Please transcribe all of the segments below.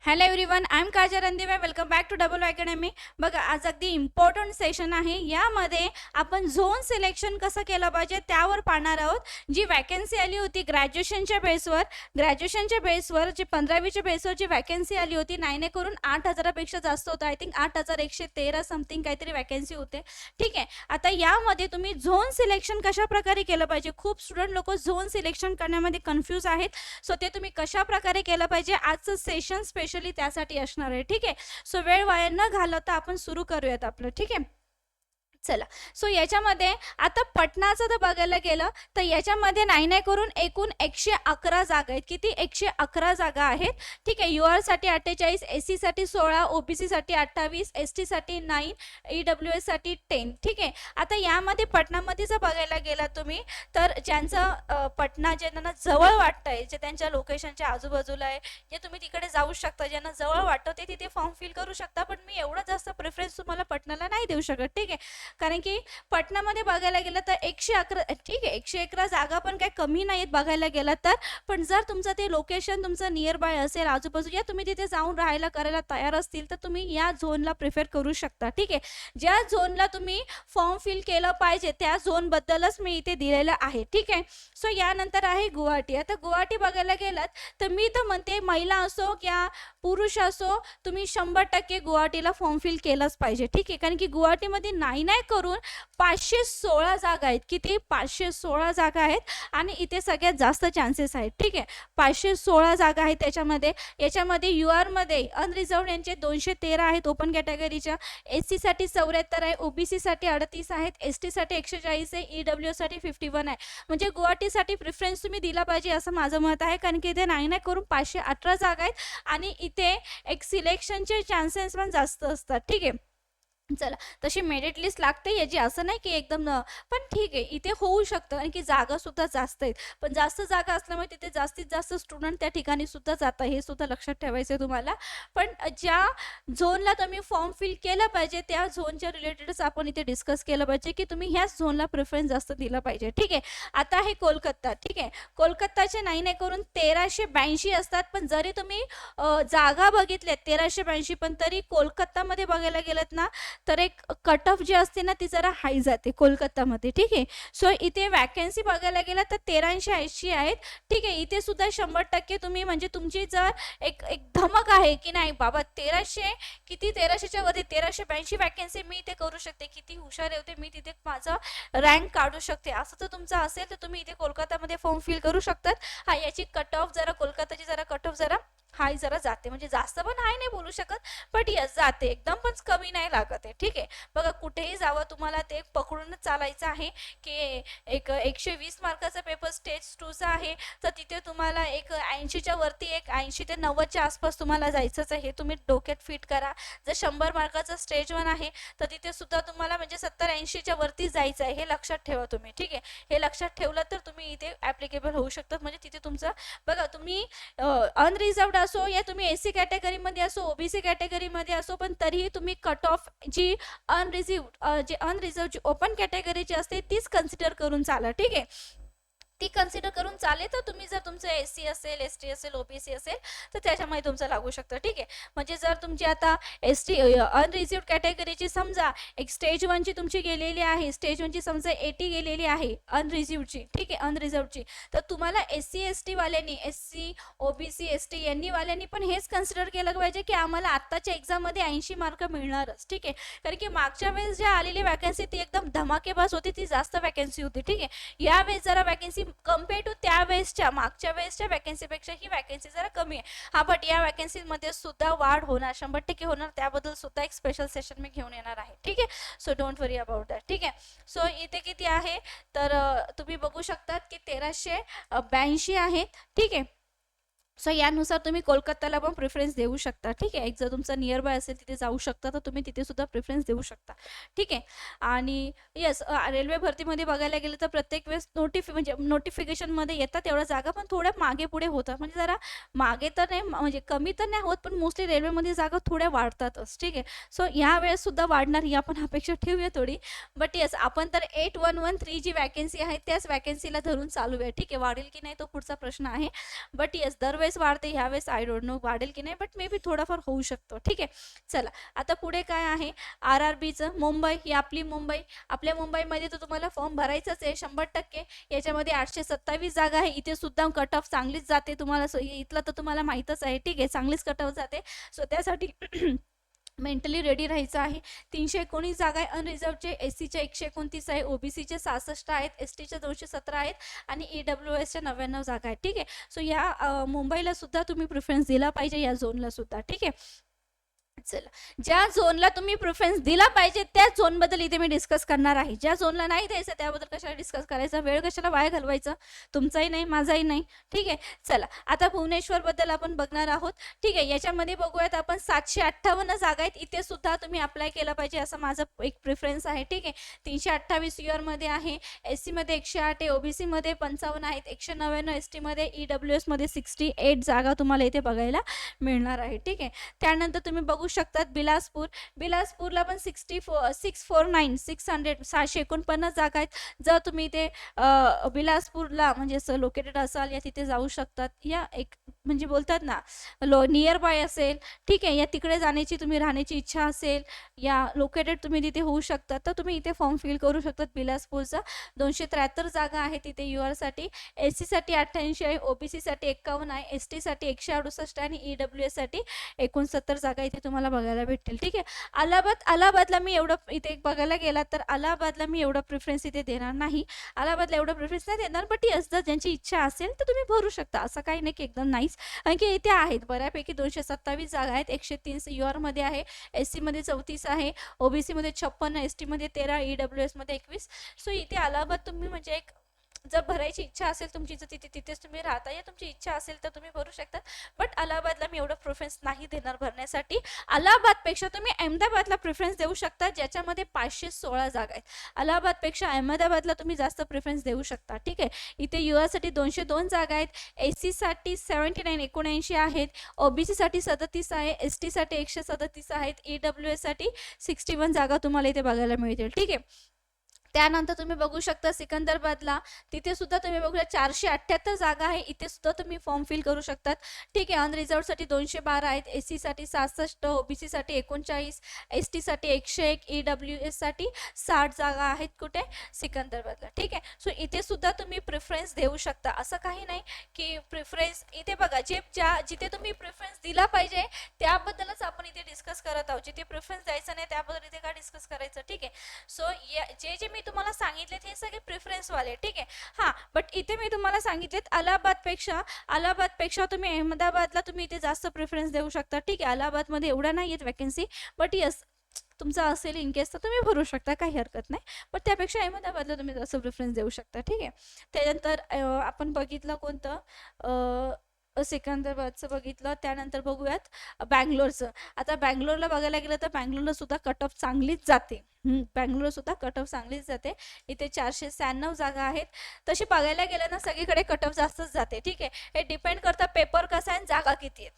Hello everyone I am Kaja Randive welcome back to double academy बघा आज अगदी important session आहे. यामध्ये आपण झोन सिलेक्शन कसं केलं पाहिजे त्यावर पाहणार आहोत. जी वॅकन्सी आली होती ग्रॅज्युएशनच्या बेसवर ग्रॅज्युएशनच्या बेसवर जी पंधरावीच्या बेसवर जी वॅकन्सी आली होती नाही करून आठ हजारापेक्षा जास्त होतं. आय थिंक आठ हजार एकशे तेरा समथिंग काहीतरी वॅकन्सी होते. ठीक आहे? आता यामध्ये तुम्ही झोन सिलेक्शन कशा प्रकारे केलं पाहिजे? खूप स्टुडंट लोक झोन सिलेक्शन करण्यामध्ये कन्फ्यूज आहेत. सो ते तुम्ही कशा प्रकारे केलं पाहिजे? आजचं सेशन स्पेशल त्यासाठी असणार आहे. ठीक? आहे सो वेळ वाया न घालवता आपण सुरू करूयात आपलं. ठीक? आहे चला. सो याच्यामध्ये आता पटनाचं जर बघायला गेलं तर याच्यामध्ये नाही नाही करून एकूण एकशे अकरा जागा आहेत. किती? एकशे अकरा जागा आहेत. ठीक आहे यू आरसाठी अठ्ठेचाळीस एस सीसाठी सोळा ओ बी सीसाठी अठ्ठावीस एस टीसाठी नाईन ई डब्ल्यू एससाठी टेन ठीक आहे? आता यामध्ये पटनामध्ये जर बघायला गेला तुम्ही तर ज्यांचं पटना पटना ज्यांना जवळ वाटतं आहे जे त्यांच्या लोकेशनच्या आजूबाजूला आहे जे तुम्ही तिकडे जाऊ शकता ज्यांना जवळ वाटतं ते तिथे फॉर्म फिल करू शकता पण मी एवढं जास्त प्रेफरन्स तुम्हाला पटनाला नाही देऊ शकत. ठीक आहे? कारण की पटनामध्ये बघायला गेलं तर एकशे अकरा ठीक आहे एकशे अकरा जागा पण काही कमी नाहीत बघायला गेलं तर. पण जर तुमचं ते लोकेशन तुमचं नियर बाय असेल आजूबाजू या तुम्ही तिथे जाऊन राहायला करायला तयार असतील तर तुम्ही या झोनला प्रिफर करू शकता ठीक आहे. ज्या झोनला तुम्ही फॉर्म फिल केलं पाहिजे त्या झोनबद्दलच मी इथे दिलेलं आहे ठीक आहे. सो यानंतर आहे गुवाहाटी. आता गुवाहाटी बघायला गेलात तर मी तर म्हणते महिला असो किंवा पुरुष असो तुम्ही शंभर टक्के गुवाहाटीला फॉर्म फिल केलंच पाहिजे ठीक आहे. कारण की गुवाहाटीमध्ये नाही नाही करून पाचशे सोळा जागा आहेत. किती? पाचशे सोळा जागा आहेत आणि इथे सगळ्यात जास्त चान्सेस आहेत. ठीक आहे? पाचशे सोळा जागा आहेत त्याच्यामध्ये. याच्यामध्ये यू आरमध्ये अनरिझर्व्ह यांचे दोनशे तेरा आहेत ओपन कॅटेगरीच्या एस सीसाठी चौऱ्याहत्तर आहे. ओबीसीसाठी अडतीस आहेत. एस टीसाठी एकशे चाळीस आहे. ई डब्ल्यूसाठी फिफ्टी वन आहे. म्हणजे गुवाहाटीसाठी प्रिफरन्स तुम्ही दिला पाहिजे असं माझं मत आहे. कारण की इथे नाही नाही करून पाचशे अठरा जागा आहेत आणि इथे एक सिलेक्शनचे चान्सेस पण जास्त असतात. ठीक आहे? चला तशी मेरिट लिस्ट लागते याची. असं नाही की एकदम न- पण ठीक आहे इथे होऊ शकतं कारण की जागा सुद्धा जास्त आहेत. पण जास्त जागा असल्यामुळे तिथे जास्तीत जास्त स्टुडंट त्या ठिकाणी सुद्धा जातं हे सुद्धा लक्षात ठेवायचं आहे तुम्हाला. पण ज्या झोनला तुम्ही फॉर्म फिल केलं पाहिजे त्या झोनच्या रिलेटेडच आपण इथे डिस्कस केलं पाहिजे की तुम्ही ह्याच झोनला प्रिफरन्स जास्त दिला पाहिजे. ठीक आहे? आता आहे कोलकाता. ठीक आहे? कोलकाताचे नाही नाही करून तेराशे ब्याऐंशी असतात पण जरी तुम्ही जागा बघितल्यात तेराशे ब्याऐंशी पण तरी कोलकातामध्ये बघायला गेलात ना तर एक कट ऑफ जी असते ना ती जरा हाय जाते कोलकातामध्ये ठीक आहे? सो इथे वॅकन्सी बघायला गेलं तर तेराशे ऐंशी आहेत. ठीक आहे इथे सुद्धा शंभर टक्के तुम्ही म्हणजे तुमची जर एक एक धमक आहे की नाही बाबा तेराशे किती तेराशेच्या वरती तेराशे ब्याऐंशी वॅकन्सी मी इथे करू शकते किती हुशार होते मी तिथे माझा रँक काढू शकते. असं जर तुमचं असेल तर तुम्ही इथे कोलकातामध्ये फॉर्म फिल करू शकतात. हा याची कट ऑफ जरा कोलकाताची जरा कट ऑफ जरा हाय जरा जाते. म्हणजे जास्त पण हाय नाही बोलू शकत बट यस जाते. एकदम पण कमी नाही लागत आहे. ठीक आहे? बघा कुठेही जावं तुम्हाला ते पकडूनच चालायचं आहे की एक एकशे वीस मार्काचा पेपर स्टेज टूचा आहे. तर तिथे तुम्हाला एक ऐंशीच्या वरती एक ऐंशी ते नव्वदच्या आसपास तुम्हाला जायचंच आहे. हे तुम्ही डोक्यात फिट करा. जर शंभर मार्काचा स्टेज वन आहे तर तिथे सुद्धा तुम्हाला म्हणजे सत्तर ऐंशीच्या वरती जायचं आहे. हे लक्षात ठेवा तुम्ही. ठीक आहे? हे लक्षात ठेवलं तर तुम्ही इथे ॲप्लिकेबल होऊ शकतात. म्हणजे तिथे तुमचं बघा तुम्ही अनरिझर्वड असो या तुम्ही एस सी कॅटेगरीमध्ये असो ओबीसी कॅटेगरीमध्ये असो पण तरीही तुम्ही कट ऑफ जी अनरिझर्व जे अनरिझर्व जी ओपन कॅटेगरीची असते तीच कन्सिडर करून चाला ठीक आहे? ती कन्सिडर करून चालेल तर तुम्ही जर तुमचं एस सी असेल एस टी असेल ओबीसी असेल तर त्याच्यामध्ये तुमचं लागू शकतं. ठीक आहे? म्हणजे जर तुमची आता एस टी अनरिझर्व कॅटेगरीची समजा एक स्टेज वनची तुमची गेलेली आहे स्टेज वनची समजा एटी गेलेली आहे अनरिझर्वची ठीक आहे? अनरिझर्वची तर तुम्हाला S C S टीवाल्यांनी S C OBC S T यांनी वाल्यांनी पण हेच कन्सिडर केलं पाहिजे की आम्हाला आत्ताच्या एक्झाममध्ये ऐंशी मार्क मिळणारच. ठीक आहे? कारण की मागच्या वेळेस ज्या आलेली वॅकन्सी ती एकदम धमाकेबाज होती ती जास्त वॅकन्सी होती. ठीक आहे? यावेळेस जरा वॅकन्सी कंपेअर टू त्या वेळेसच्या मागच्या वेळेसच्या वॅकन्सीपेक्षा ही वॅकन्सी जरा कमी आहे. हा बट या वॅकन्सीमध्ये सुद्धा वाढ होणार शंभर टक्के होणार. त्याबद्दल सुद्धा एक स्पेशल सेशन मी घेऊन येणार आहे. ठीक आहे? So don't worry about that ठीक आहे? सो इथे किती आहे? तर तुम्ही बघू शकतात की तेराशे ब्याऐंशी आहेत ठीक आहे? सो यानुसार तुम्ही कोलकाताला पण प्रिफरन्स देऊ शकता. ठीक आहे? एक जर तुमचं नियर बाय असेल तिथे जाऊ शकता तर तुम्ही तिथे सुद्धा प्रिफरन्स देऊ शकता. ठीक आहे? आणि येस रेल्वे भरतीमध्ये बघायला गेलं तर प्रत्येक वेळेस नोटिफि म्हणजे नोटिफिकेशनमध्ये येतात तेवढ्या जागा पण थोड्या मागे पुढे होतात. म्हणजे जरा मागे तर नाही म्हणजे कमी तर नाही होत पण मोस्टली रेल्वेमध्ये जागा थोड्या वाढतातच. ठीक आहे? सो ह्या वेळेस सुद्धा वाढणार ही आपण अपेक्षा ठेवूया थोडी. बट येस आपण तर एट वन वन थ्री जी वॅकन्सी आहे त्याच वॅकन्सीला धरून चालू आहे ठीक आहे? वाढेल की नाही तो पुढचा प्रश्न आहे. बट येस दर वेळेस वाढते ह्या वेळेस आय डोंट नो वाढेल की नाही बट मे बी थोडाफार होऊ शकतो. ठीक आहे? चला आता पुढे काय आहे? आर आर बीचं मुंबई ही आपली मुंबई. आपल्या मुंबईमध्ये तर तुम्हाला फॉर्म भरायचाच आहे शंभर टक्के. याच्यामध्ये आठशे सत्तावीस जागा आहे. इथे सुद्धा कट ऑफ चांगलीच जाते तुम्हाला. इथलं तर तुम्हाला माहीतच आहे. ठीक आहे चांगलीच कट ऑफ जाते. सो त्यासाठी मेंटली रेडी राहायचं आहे. तीनशे एकोणीस जागा आहे. अनरिझर्वचे एस सीचे एकशे एकोणतीस आहे. ओबीसीचे सहासष्ट आहेत. एस टीचे दोनशे सतरा आहेत. आणि ई डब्ल्यू एसच्या नव्याण्णव जागा आहेत. ठीक आहे? सो या मुंबईला सुद्धा तुम्ही प्रिफरन्स दिला पाहिजे या झोनला सुद्धा. ठीक आहे? चला. ज्या झोनला तुम्ही प्रिफरन्स दिला पाहिजे त्या झोनबद्दल इथे मी डिस्कस करणार आहे. ज्या झोनला नाही द्यायचं त्याबद्दल कशाला डिस्कस करायचा? वेळ कशाला वाया घालवायचा? तुमचाही नाही माझाही नाही. ठीक आहे? चला. आता भुवनेश्वरबद्दल आपण बघणार आहोत. ठीक आहे? याच्यामध्ये बघूयात आपण सातशे अठ्ठावन्न जागा आहेत. इथे सुद्धा तुम्ही अप्लाय केलं पाहिजे असं माझं एक प्रिफरन्स आहे. ठीक आहे? तीनशे अठ्ठावीसमध्ये आहे. एस सीमध्ये एकशे आठ आहे. ओबीसीमध्ये पंचावन्न आहेत. एकशे नव्याण्णव एस टीमध्ये ई डब्ल्यू एसमध्ये सिक्स्टी एट जागा तुम्हाला इथे बघायला मिळणार आहे. ठीक आहे? त्यानंतर तुम्ही बघू शकतात बिलासपूर. बिलासपूरला पण sixty four six four nine six hundred सहाशे एकोणपन्नास जागा आहेत. जर तुम्ही ते बिलासपूरला म्हणजे असं लोकेटेड असाल या तिथे जाऊ शकतात. या एक म्हणजे बोलतात ना लो नियर बाय असेल ठीक आहे या तिकडे जाण्याची तुम्ही राहण्याची इच्छा असेल या लोकेटेड तुम्ही तिथे होऊ शकतात तर तुम्ही इथे फॉर्म फिल करू शकतात बिलासपूरचा. दोनशे त्र्याहत्तर जागा आहे तिथे यू आरसाठी एस सीसाठी अठ्ठ्याऐंशी आहे ओबीसीसाठी एक्कावन्न आहे एस टीसाठी एकशे अडुसष्ट आणि ई डब्ल्यू एससाठी एकोणसत्तर जागा इथे तुम्हाला बघायला भेटतील ठीक आहे. अलाहाबाद अलाहाबादला मी एवढं इथे बघायला गेला तर अलाहाबादला मी एवढं प्रिफरन्स इथे देणार नाही. अलाहाबादला एवढं प्रिफरन्स नाही देणार बट ती जर ज्यांची इच्छा असेल तर तुम्ही भरू शकता असं काही नाही की एकदम नाहीच कारण की इथे आहेत. बऱ्यापैकी दोनशे सत्तावीस जागा आहेत. एकशे तीन यू आरमध्ये आहे. एस सीमध्ये चौतीस आहे. ओबीसीमध्ये छप्पन्न एस टीमध्ये तेरा ई डब्ल्यू एसमध्ये एकवीस. सो इथे अलाहाबाद तुम्ही म्हणजे एक जर भरायची इच्छा असेल तुमची जर तिथे तिथेच तुम्ही राहता या तुमची इच्छा असेल तर तुम्ही भरू शकता. बट अलाहाबादला मी एवढं प्रिफरन्स नाही देणार भरण्यासाठी. अलाहाबादपेक्षा तुम्ही अहमदाबादला प्रिफरन्स देऊ शकता ज्याच्यामध्ये पाचशे सोळा जागा आहेत. अलाहाबादपेक्षा अहमदाबादला तुम्ही जास्त प्रिफरन्स देऊ शकता. ठीक आहे? इथे युआसाठी दोनशे दोन जागा आहेत. एस सीसाठी सेवन्टी नाईन एकोणऐंशी आहेत. ओबीसीसाठी सदतीस आहे. एस टीसाठी एकशे सदतीस आहेत. ई डब्ल्यू एससाठी सिक्स्टी वन जागा तुम्हाला इथे बघायला मिळतील. ठीक आहे? त्यानंतर तुम्ही बघू शकता सिकंदराबादला. तिथे सुद्धा तुम्ही बघू शकता चारशे अठ्ठ्याहत्तर जागा आहे. इथे सुद्धा तुम्ही फॉर्म फिल करू शकतात. ठीक आहे अनरिझर्वसाठी दोनशे बारा आहेत. एस सीसाठी सहासष्ट ओबीसीसाठी एकोणचाळीस एस टीसाठी एकशे एक ई डब्ल्यू एससाठी साठ जागा आहेत कुठे? सिकंदराबादला. ठीक आहे सो इथे सुद्धा तुम्ही प्रिफरन्स देऊ शकता. असं काही नाही की प्रिफरन्स इथे बघा जे ज्या जिथे तुम्ही प्रिफरन्स दिला पाहिजे त्याबद्दलच आपण इथे डिस्कस करत आहोत. जिथे प्रिफरन्स द्यायचं नाही त्याबद्दल इथे काय डिस्कस करायचं? ठीक आहे सो जे जे मी तुम्हाला सांगितलेत हे सगळे प्रिफरन्सवाले ठीक आहे? हां बट इथे मी तुम्हाला सांगितलेत अलाहाबादपेक्षा अलाहाबादपेक्षा तुम्ही अहमदाबादला तुम्ही इथे जास्त प्रिफरन्स देऊ शकता ठीक आहे? अलाहाबादमध्ये एवढ्या नाही आहेत वॅकन्सी बट यस तुमचा असेल इन केस तर तुम्ही भरू शकता काही हरकत नाही. पण त्यापेक्षा अहमदाबादला तुम्ही जास्त प्रिफरन्स देऊ शकता ठीक आहे? त्यानंतर आपण बघितलं कोणतं? सिकंदराबादचं बघितलं त्यानंतर बघूयात बँगलोरचं. आता बँगलोरला बघायला गेलं तर बँगलोरला सुद्धा कट ऑफ चांगलीच जाते. हम्म, बँगलोर सुद्धा कट ऑफ चांगलीच जाते. इथे चारशे शहाण्णव जागा आहेत. तशी बघायला गेलं ना सगळीकडे कट ऑफ जास्तच जाते. ठीक आहे? हे डिपेंड करतं पेपर कसा आहे आणि जागा किती आहेत.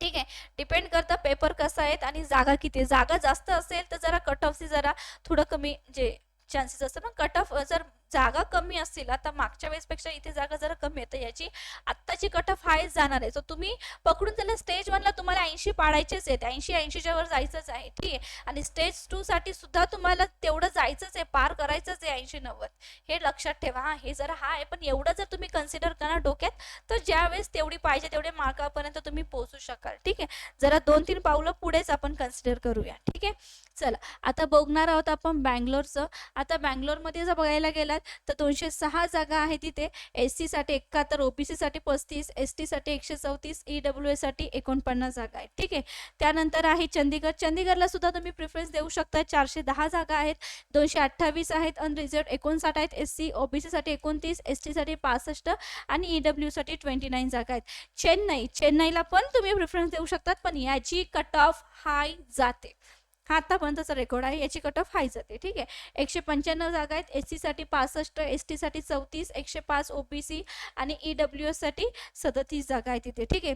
ठीक आहे? डिपेंड करतं पेपर कसा आहेत आणि जागा किती आहे जागा जास्त असेल तर जरा कट ऑफची जरा थोडं कमी जे चान्सेस असतात पण कट ऑफ जर जागा कमी असतील आता मागच्या वेळेसपेक्षा इथे जागा जरा कमी आहे तर याची आत्ताची कट ऑफ हायच जाणार आहे. सो तुम्ही पकडून त्याला स्टेज वनला तुम्हाला ऐंशी पाडायचेच आहेत ऐंशी ऐंशीच्या वर जायचंच आहे ठीक आहे? आणि स्टेज टू साठी सुद्धा तुम्हाला तेवढं जायचंच आहे पार करायचंच आहे ऐंशी नव्वद. हे लक्षात ठेवा हा हे जरा हा आहे पण एवढं जर तुम्ही कन्सिडर करा डोक्यात तर ज्या वेळेस तेवढी पाहिजे तेवढे मार्कापर्यंत तुम्ही पोहोचू शकाल ठीक आहे? जरा दोन तीन पावलं पुढेच आपण कन्सिडर करूया ठीक आहे? चला आता बघणार आहोत आपण बँगलोरचं. आता बँगलोरमध्ये जर बघायला गेलात तर दोनशे सहा जागा आहेत तिथे. एस सीसाठी एकाहत्तर ओबीसीसाठी पस्तीस एस टीसाठी एकशे चौतीस ई डब्ल्यू एसाठी एकोणपन्नास जागा आहेत. ठीक आहे? त्यानंतर आहे चंदीगड. चंदीगडला सुद्धा तुम्ही प्रिफरन्स देऊ शकता चारशे दहा जागा आहेत. दोनशे अठ्ठावीस आहेत. अनरिझर्व एकोणसाठ आहेत. एस सी ओबीसीसाठी एकोणतीस एस टीसाठी पासष्ट आणि ई डब्ल्यूसाठी ट्वेंटी नाईन जागा आहेत. चेन्नई. चेन्नईला पण तुम्ही प्रिफरन्स देऊ शकतात पण याची कट ऑफ हाय जाते. हा आतापर्यंतचा रेकॉर्ड आहे. याची कट ऑफ हाय जाते ठीक आहे? एकशे पंच्याण्णव जागा आहेत. एस सीसाठी पासष्ट एस टीसाठी चौतीस एकशे पाच ओबीसी आणि ई डब्ल्यू एससाठी सदतीस जागा आहे तिथे ठीक आहे?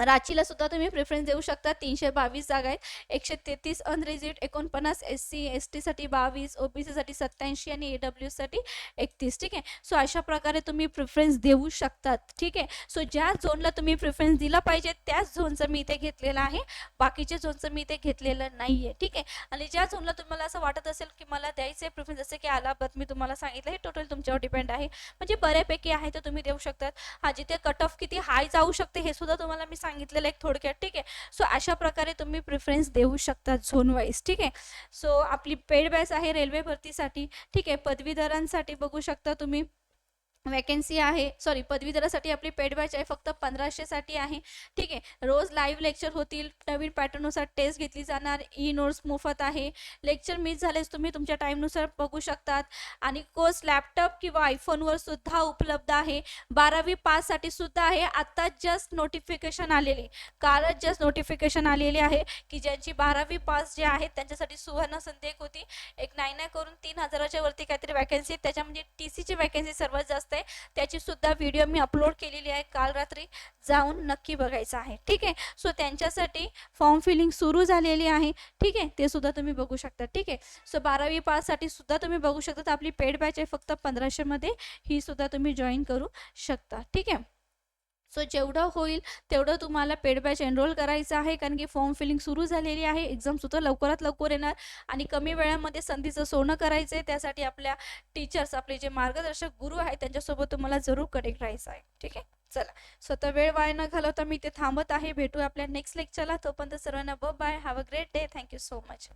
रांचीला सुद्धा तुम्ही प्रेफरन्स देऊ शकता. तीनशे बावीस जागा आहेत. एकशे तेहतीस अनरिजिट एकोणपन्नास एस सी एस टीसाठी बावीस ओ बी सीसाठी सत्याऐंशी आणि ए डब्ल्यूसाठी एकतीस. ठीक आहे? सो अशा प्रकारे तुम्ही प्रिफरन्स देऊ शकतात. ठीक आहे? सो ज्या झोनला तुम्ही प्रिफरन्स दिला पाहिजे त्याच झोनचं मी इथे घेतलेलं आहे. बाकीचे झोनचं मी इथे घेतलेलं नाही आहे ठीक आहे? आणि ज्या झोनला तुम्हाला असं वाटत असेल की मला द्यायचं आहे प्रिफरन्स जसं की अलाहाबाद मी तुम्हाला सांगितलं हे टोटल तुमच्यावर डिपेंड आहे. म्हणजे बऱ्यापैकी आहे तर तुम्ही देऊ शकतात. हा जिथे कट ऑफ किती हाय जाऊ शकते हे सुद्धा तुम्हाला मी सांग सांगितलेलं एक थोडक्यात ठीक आहे? सो अशा प्रकारे तुम्ही प्रिफरन्स देऊ शकता झोन वाईज ठीक आहे? सो आपली पेड बॅच आहे रेल्वे भरतीसाठी ठीक आहे? पदवीधरांसाठी बघू शकता तुम्ही. वॅकन्सी आहे. सॉरी पदवीधरासाठी आपली पेड बॅच आहे फक्त पंधराशेसाठी आहे. ठीक आहे. रोज लाईव्ह लेक्चर होतील. नवीन पॅटर्ननुसार टेस्ट घेतली जाणार. ई नोट्स मोफत आहे. लेक्चर मिस झालेच तुम्ही तुमच्या टाईमनुसार बघू शकतात. आणि कोर्स लॅपटॉप किंवा आयफोनवर सुद्धा उपलब्ध आहे. बारावी पाससाठी सुद्धा आहे. आत्ता जस्ट नोटिफिकेशन आलेली. कालच जस्ट नोटिफिकेशन आलेली आहे की ज्यांची बारावी पास जे आहेत त्यांच्यासाठी सुवर्ण संधी एक होती. एक नाही नाय करून तीन हजाराच्या वरती काहीतरी वॅकन्सी त्याच्यामध्ये टी सीची वॅकन्सी सर्वात जास्त असते. त्याची सुद्धा व्हिडिओ मी अपलोड केलेली आहे. काल रात्री जाऊन नक्की बघायचं आहे. ठीक आहे? सो त्यांच्यासाठी फॉर्म फिलिंग सुरू झालेली आहे. ठीक आहे? ते सुद्धा तुम्ही बघू शकता. ठीक आहे? सो बारावी पाससाठी सुद्धा तुम्ही बघू शकता. तर आपली पेड बॅच आहे फक्त पंधराशेमध्ये ही सुद्धा तुम्ही जॉईन करू शकता. ठीक आहे? सो जेवढं होईल तेवढं तुम्हाला पेड बॅच एनरोल करायचं आहे कारण की फॉर्म फिलिंग सुरू झालेली आहे एक्झामसुद्धा लवकरात लवकर येणार आणि कमी वेळामध्ये संधीचं सोनं करायचं आहे त्यासाठी आपल्या टीचर्स आपले जे मार्गदर्शक गुरु आहेत त्यांच्यासोबत तुम्हाला जरूर कनेक्ट राहायचं आहे. ठीक आहे? चला. स्वतः वेळ वाया न घालवता मी ते थांबत आहे. भेटू आपल्या नेक्स्ट लेक्चरला तोपर्यंत सर्वांना ब bye have a great day thank you so much